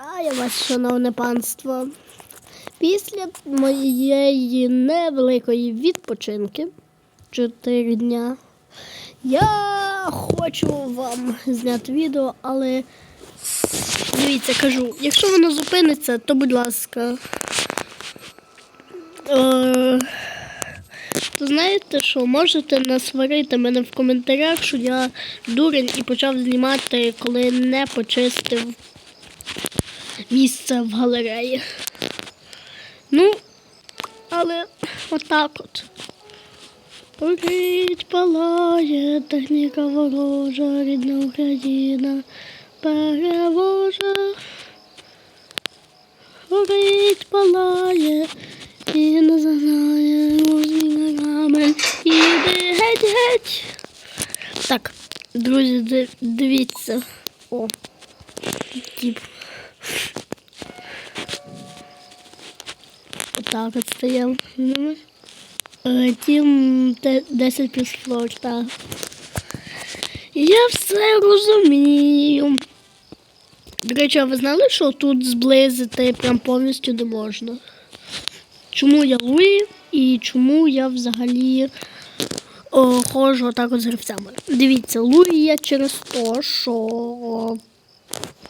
Вітаю вас, шановне панство. Після моєї невеликої відпочинки 4 дня я хочу вам зняти відео, але дивіться, кажу, якщо воно зупиниться, то будь ласка. Е, то знаєте що, можете насварити мене в коментарях, що я дурень і почав знімати, коли не почистив місце в галереї. Ну, але отак от. Горить, палає, техніка ворожа, рідна Україна перевожа. Горить, палає, і не загнає, музиками, іди геть, геть. Так, друзі, дивіться. О, тип. От стояв. Ну, е, Тім 10 плюс так. Я все розумію. До речі, а ви знали, що тут зблизити прям повністю не можна? Чому я Луї і чому я взагалі о, ходжу отак от з гравцями? Дивіться, Луї я через те, що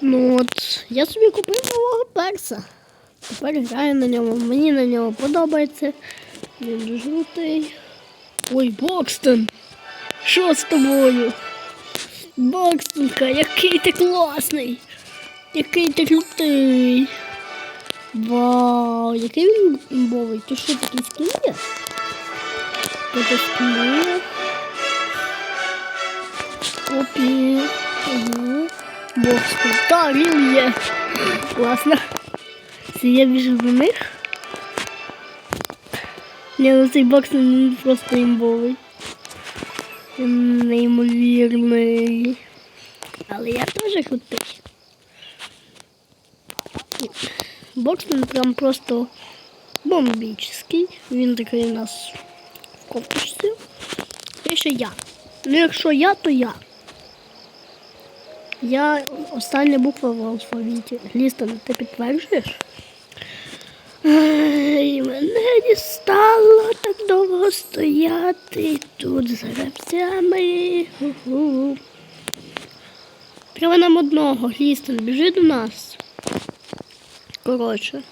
ну от я собі купив нового перса. Тепер граю на ньому. Мені на ньому подобається. Він крутий. Ой, Бокстон! Що з тобою? Бокстонка, який ти класний! Який ти крутий! Вау, який він імбовий. Ти що такий скін є? Це скін. Опі. Угу. Бокстон. Та, він є. Класно. Це я біжу до них. Ні, ну цей бокс він просто імбовий. Він неймовірний. Але я теж крутий. Боксмен прям просто бомбічний. Він такий у нас в кофточці. І ще я. Ну якщо я, то я. Я остання буква в алфавіті. Лістон, ти підтверджуєш? Ай, мене дістало так довго стояти тут з гравцями. Треба нам одного, Лістон, біжи до нас. Коротше.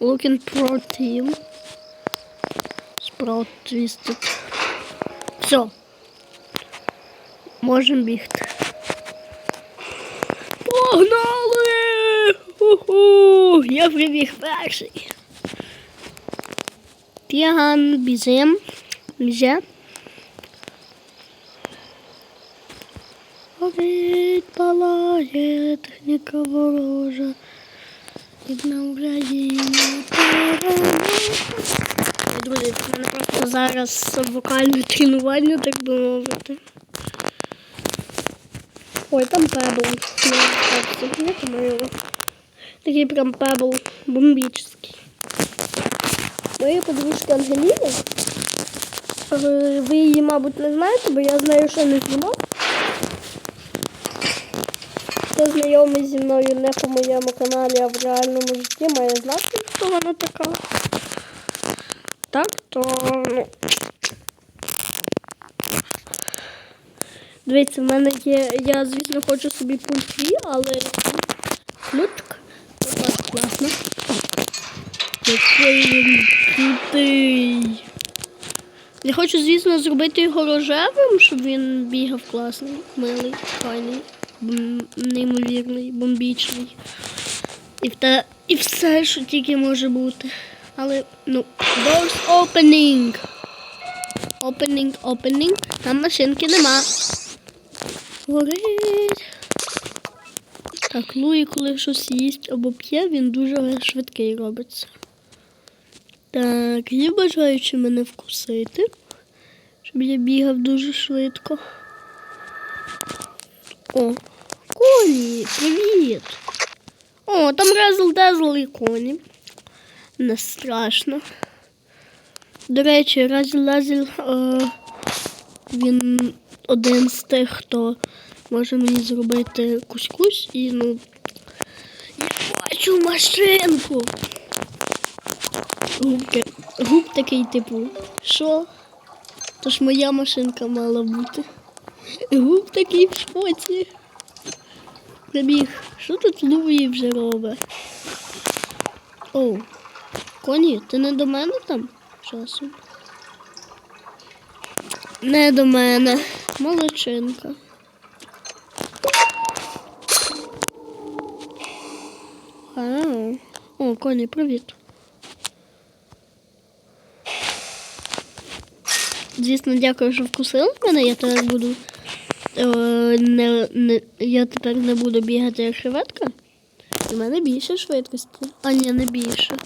Looking pro team. Sprout Twisted. Все. Можемо бігти. Погнали! Уху! Я прибіг перший. П'яган, біжим. Біже. Горить, палає, техніка ворожа. Переможе. Друзі, в мене просто зараз вокальне тренування, так би мовити. Ой, там пебл. Ну, по-моєму. Такий прям пебл бомбічний. Моєї подружки Ангеліни. е, Ви її, мабуть, не знаєте, бо я знаю, що не знімав. Хто знайомий зі мною не по моєму каналі, а в реальному житті має знати, хто вона така. Так, то ну. Дивіться, в мене є. Я, звісно, хочу собі пульт, але ключик також класно. Який він крутий. Я хочу, звісно, зробити його рожевим, щоб він бігав класний, милий, файний, неймовірний, бомбічний. І, вте, і все, що тільки може бути. Але, ну, doors opening. Opening, opening. Там машинки нема. Горить. Так, Луї, коли щось їсть або п'є, він дуже швидкий робиться. Так, є бажаючи мене вкусити, щоб я бігав дуже швидко. О, коні, привіт! О, там резл дезл і коні. Не страшно. До речі, Лазіль, е, він один з тих, хто Може мені зробити кусь-кусь і ну. Я бачу машинку. Губки. Губ такий типу. Що? Ж моя машинка мала бути. Губ такий в шоці. Прибіг. Що тут Луї вже робить? Оу. Коні, ти не до мене там часом? Не до мене. Молодчинка. А, О, коні, привіт. Звісно, дякую, що вкусив мене. Я тепер буду. Е, не, не, я тепер не буду бігати як шеветка. У мене більше швидкості. А ні, не більше.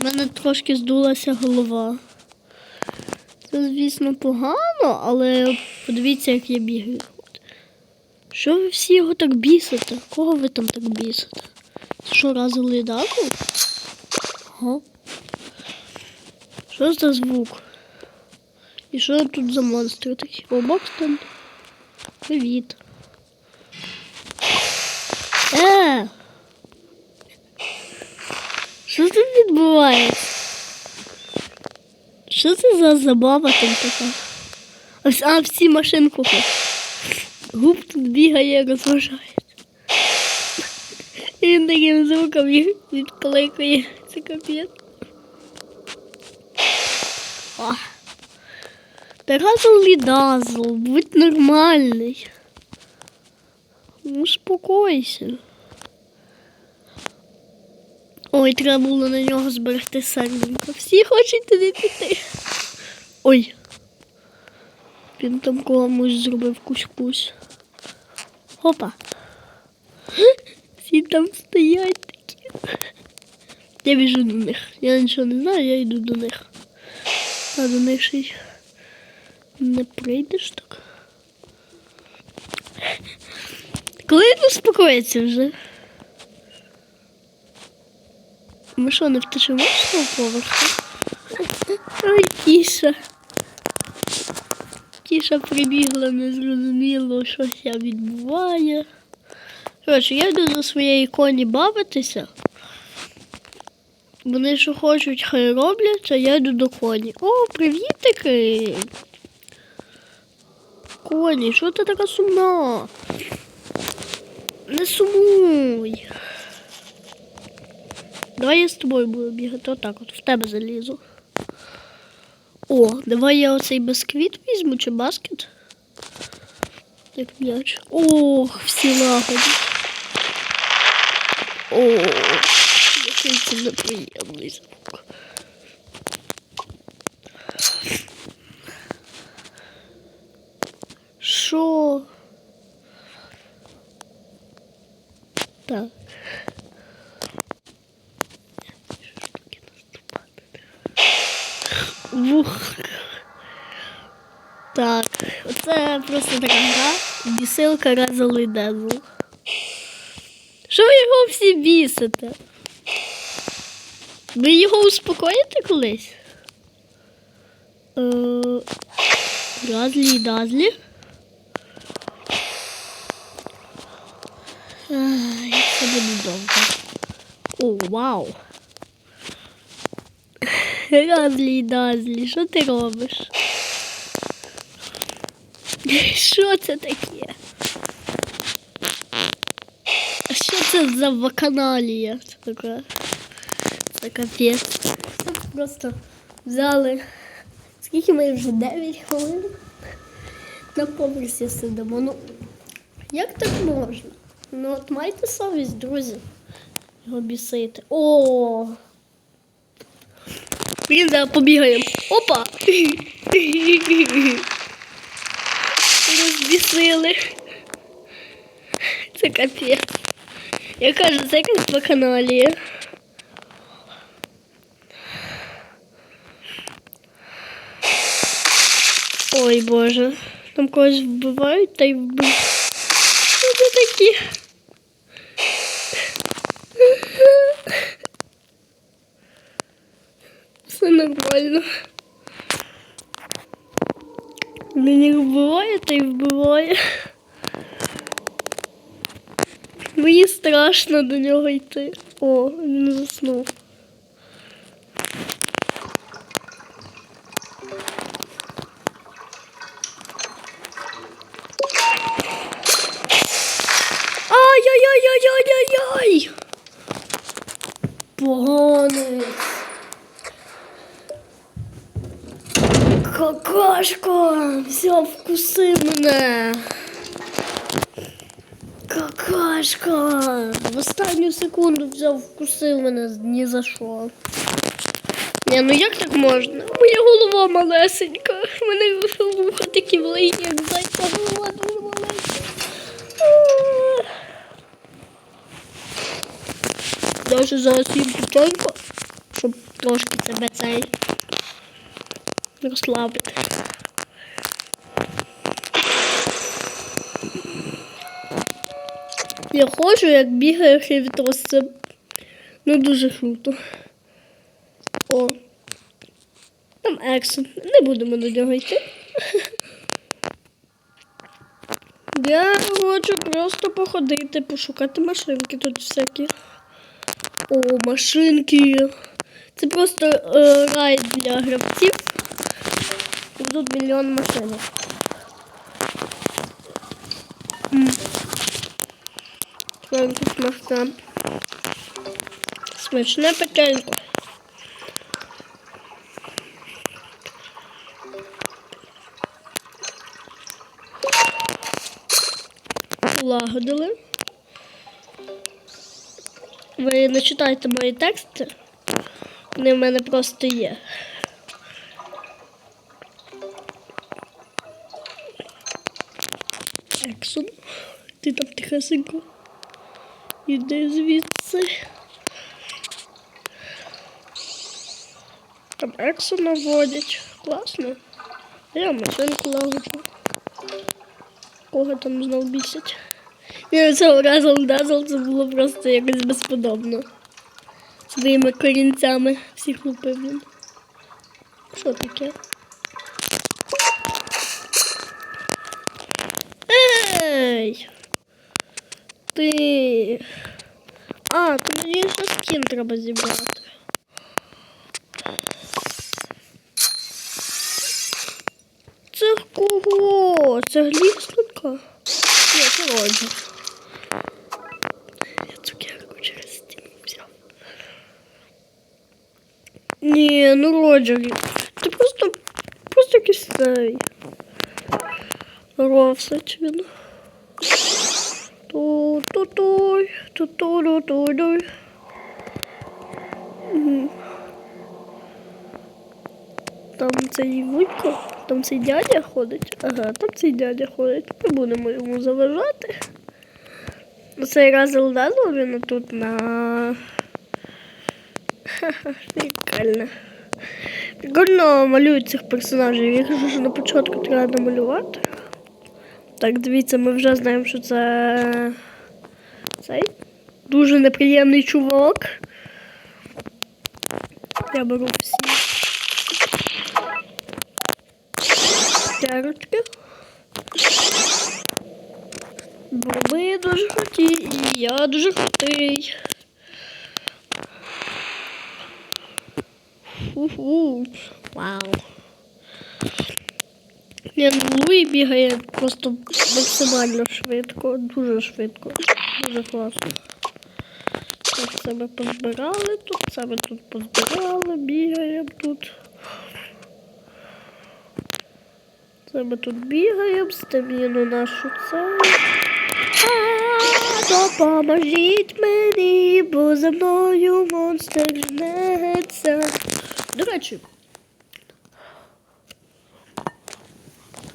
У мене трошки здулася голова. Це, звісно, погано, але подивіться, як я бігаю. Що ви всі його так бісите? Кого ви там так бісите? Що, разили даку? Ага. Що за звук? І що тут за монстри такі? О, Бокстон. Привіт. Е! Що тут відбувається? Що це за забава там така? А всі машинку хочуть. Губ тут бігає, розважається. І він таким звуком їх відкликає. Це капець. О. Та разом лідазл, будь нормальний. Успокойся. Ой, треба було на нього зберегти серденько. Всі хочуть туди піти. Ой. Він там комусь зробив кусь-кусь. Опа. Всі там стоять такі. Я біжу до них. Я нічого не знаю, я йду до них. А до них ще й не прийдеш так. Коли він успокоїться вже? Ми що, не втечемо з того поверху? Ой, Тіша. Тіша прибігла, не зрозуміло, що ся відбуває. Коротше, я йду до своєї коні бавитися. Вони що хочуть, хай роблять, а я йду до коні. О, привітики! Коні, що ти така сумна? Не сумуй. Давай я з тобою буду бігати. Отак от в тебе залізу. О, давай я оцей бісквіт візьму чи баскет. Як м'яч. Ох, всі лагоді. О, який це неприємний звук. Що? Так. Так, оце просто така гра. Бісилка разали дезл. Що ви його всі бісите? Ви його успокоїте колись? Е, Разлі і дазлі. Це буде довго. О, вау. Разлі і дазлі, що ти робиш? Що це таке? Що це за ваканалія? Це така. Це капець. Просто взяли. Скільки ми вже 9 хвилин на поверсі сидимо. Ну, як так можна? Ну от майте совість, друзі. Його бісити. О! Зараз побігаємо. Опа! Розбісили. Це капець. Я кажу, це якась ваканалія. Ой, Боже. Там когось вбивають та й вбив. Що це такі? Все нормально. Мені вбиває та й вбиває. Мені страшно до нього йти. О, він заснув. Какашка! Взяв вкусив мене. Какашка! В останню секунду взяв вкусив мене ні за що. Ні, ну як так можна? Моя голова малесенька. У мене вуха такі великі, як зайця голова дуже маленька. А. Даже зараз їм тихенько, щоб трошки себе цей розслабити. Я ходжу, як бігаю хевітрос, це ну дуже круто. О. Там Ексон. Не будемо до нього йти. Я хочу просто походити, пошукати машинки тут всякі. О, машинки. Це просто е, рай для гравців. Тут мільйон машинок. М. Що тут смачне? Смачне печенько. Лагодили. Ви не читайте мої тексти. Вони в мене просто є. Ексон. Ти там тихесенько. Іди звідси. Там Ексона водять. Класно. Я машинку лагоджу. Кого там знов бісять? Ні, цього разу Дазл це було просто якось безподобно. Своїми корінцями всіх лупив він. Що таке? Ти. А, то мені ще скін треба зібрати. Це кого? Це глісника? Ні, це Роджер. Я цукерку через стіну взяв. Ні, ну Роджер. Ти просто, просто якийсь цей. Ровсач він. Ту-ту-туй, ту-ту-ту-туй. Там цей вуйко, там цей дядя ходить. Ага, там цей дядя ходить. Не будемо йому заважати. Цей раз Елдазл він тут на. Прикольно. Прикольно малюють цих персонажів. Їх ж на початку треба намалювати. Так, дивіться, ми вже знаємо, що це цей дуже неприємний чувак. Я беру всі. Терочки. Бо ви дуже круті, і я дуже крутий. Фу-фу. Вау. Ні, ну Луї бігає просто максимально швидко, дуже швидко, дуже класно. Ми позбирали тут, ми тут позбирали, бігаємо тут. Це ми тут бігаємо, стаміну нашу це. Допоможіть мені, бо за мною монстр жнеться. До речі,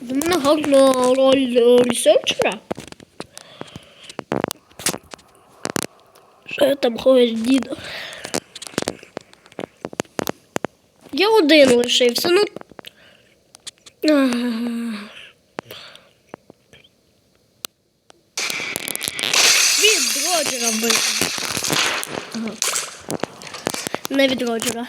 до мене гарна роль ресерчера. Там ходить дідо? Я один лишився, ну. Від Роджера бив. Не від Роджера.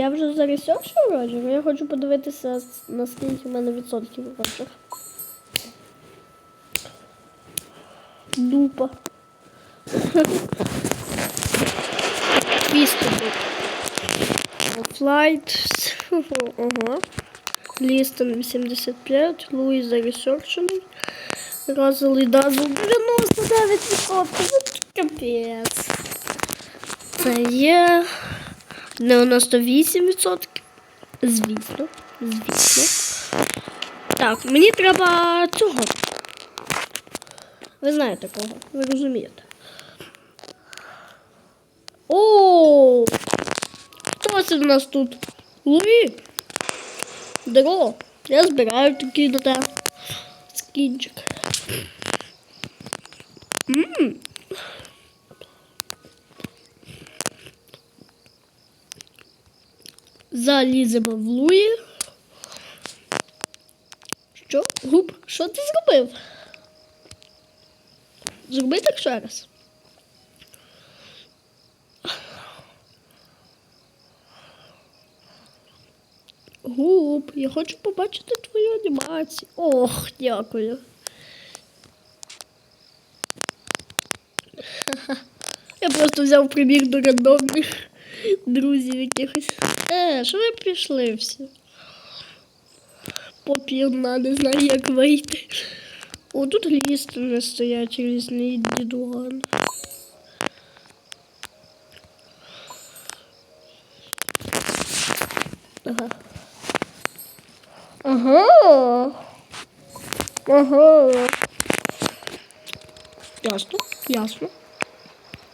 Я вже заресерчив Роджер. Я хочу подивитися, наскільки в мене відсотків Роджер. Дупа. Твісти тут. Флайт. Ага. Лістон 85, Луїс заресерчений. І Дазл 99%. От Капець. Це є 98%. Звісно. Звісно. Так, мені треба цього. Ви знаєте кого? Ви розумієте. О! Хто це в нас тут? Луї? Дро. Я збираю такий до тебе. Скінчик. Ммм. Заліземо в Луї. Що? Губ, що ти зробив? Зроби так ще раз. Губ, я хочу побачити твою анімацію. Ох, дякую. Я просто взяв примір до рандомних друзів якихось. Е, що ви пішли всі? Попірна, не знаю, як вийти. О, тут ліст вже стоять різний дідуган. Ага. Ага. Ага. Ясно, ясно.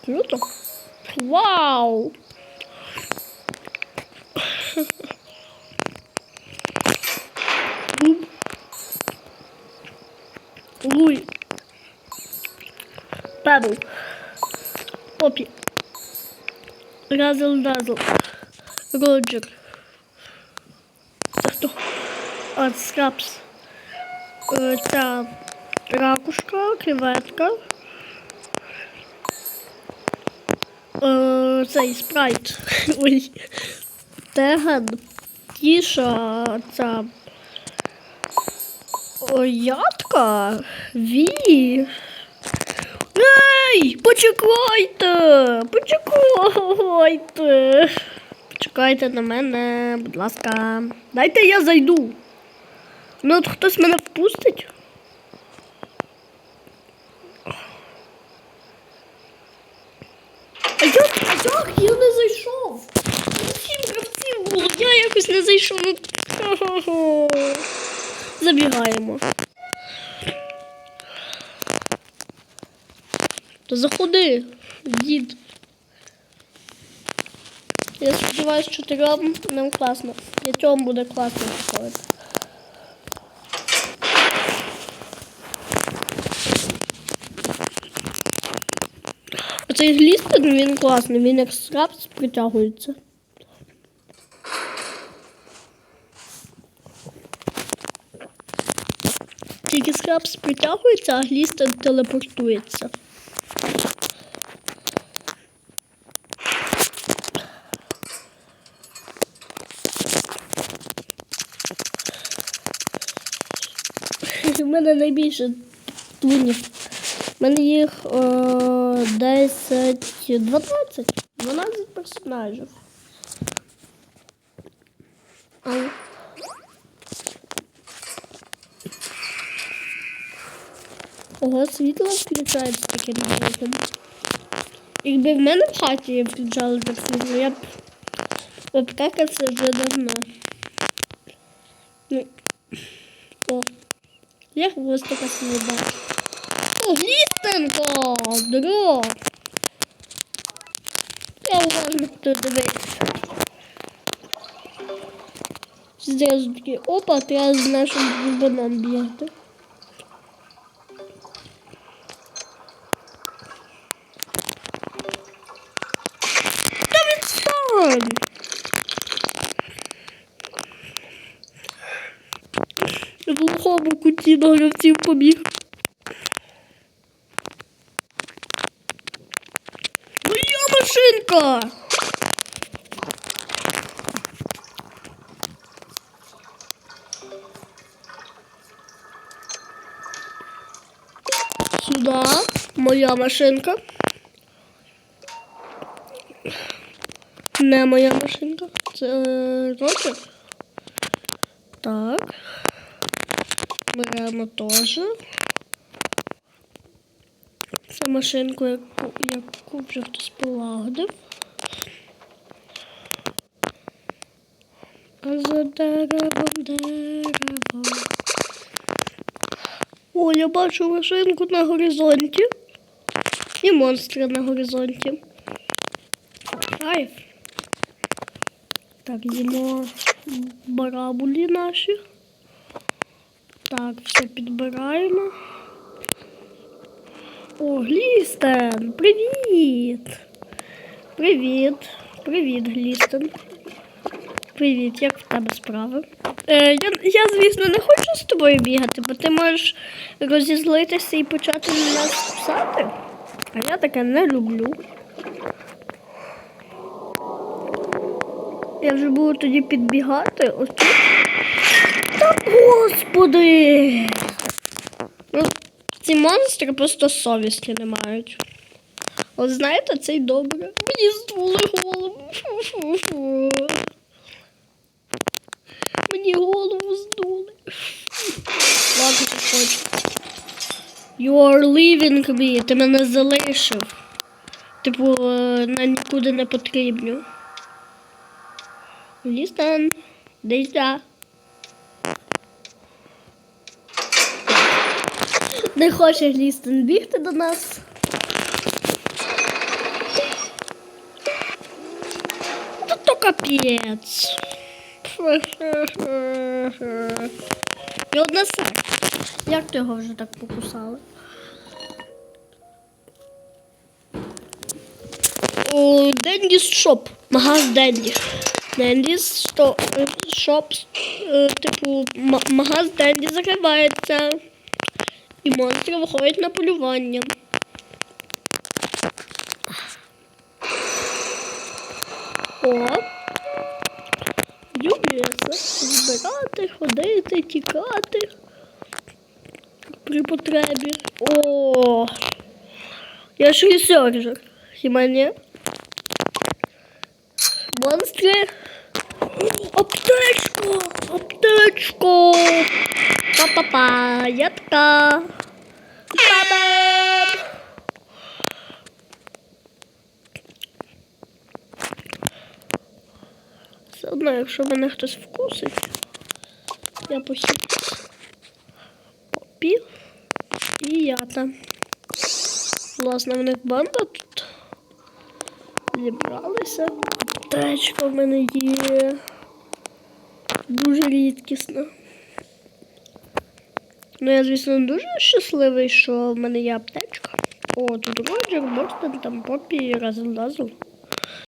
Круто. Вау! Луй. Пебл. Попі. Разл Дазл. Роджер. Хто? А, скрапс. Е, Ця ракушка, креветка. Е, Цей спрайт. Ой. Теган. Тіша. Ця. Ой, ядка. Ві. Ей! Почекайте! Почекайте! Почекайте на мене, будь ласка. Дайте я зайду. Ну от хтось мене впустить. А як, а як я не зайшов? Я якось не зайшов. Ну. Забігаємо. То заходи, дід. Я сподіваюся, що робим нам класно. Дітям буде класно приходити. Оцей глістер, він класний, він як скрабс притягується. Тільки скрабс притягується, а глістер телепортується. У мене найбільше тунів. У мене їх е, 10, 12, 12 персонажів. Але... Ого, світло включається таким звуком. Якби в мене в хаті включали так світло, я б обкакався вже давно. Ну, о, я хвостика свого бачу. О, Глістенко! Дро! Я уважно тут дивитися. Зразу такі, опа, треба з нашим бубаном бігати. в глухому куті на гравців побіг. Ну, моя машинка! Сюда моя машинка. Не моя машинка. Це е, Так. Беремо теж. Це машинку, яку, яку вже хтось полагодив. А за деревом дерево. О, я бачу машинку на горизонті. І монстри на горизонті. Кайф. Так, їмо барабулі наші. Так, все підбираємо. О, Глістен, привіт! Привіт! Привіт, Глістен. Привіт, як в тебе справи? Е, я, я, звісно, не хочу з тобою бігати, бо ти можеш розізлитися і почати на нас писати. А я таке не люблю. Я вже буду тоді підбігати. Ось тут. Господи! Ну, ці монстри просто совісті не мають. От знаєте, це й добре. Мені здули голову. Фу-фу-фу. Мені голову здули. Ладно, так хочу. You are leaving me. Ти мене залишив. Типу, е, на нікуди не потрібню. Лістен, десь да. Не хоче Лістен бігти до нас. Та то капець. І одне серце. Як ти його вже так покусали? Дендіс Шоп. Магаз Денді. Дендіс Шоп. е, Типу, магаз Денді закривається. І монстри виходять на полювання. О. Люблю. Збирати, ходити, тікати. При потребі. О. Я ж ресерджер. Хіба ні? Монстри. Аптечка! Аптечка! Па-па-па! Я така. Ба-бам! Все одно, якщо мене хтось вкусить, я посіп попів і я там. Власне, в них банда тут зібралися. Аптечка в мене є. Дуже рідкісна. Ну, я, звісно, дуже щасливий, що в мене є аптечка. О, тут Роджер, Бостон, там Попі і Разл-Дазл.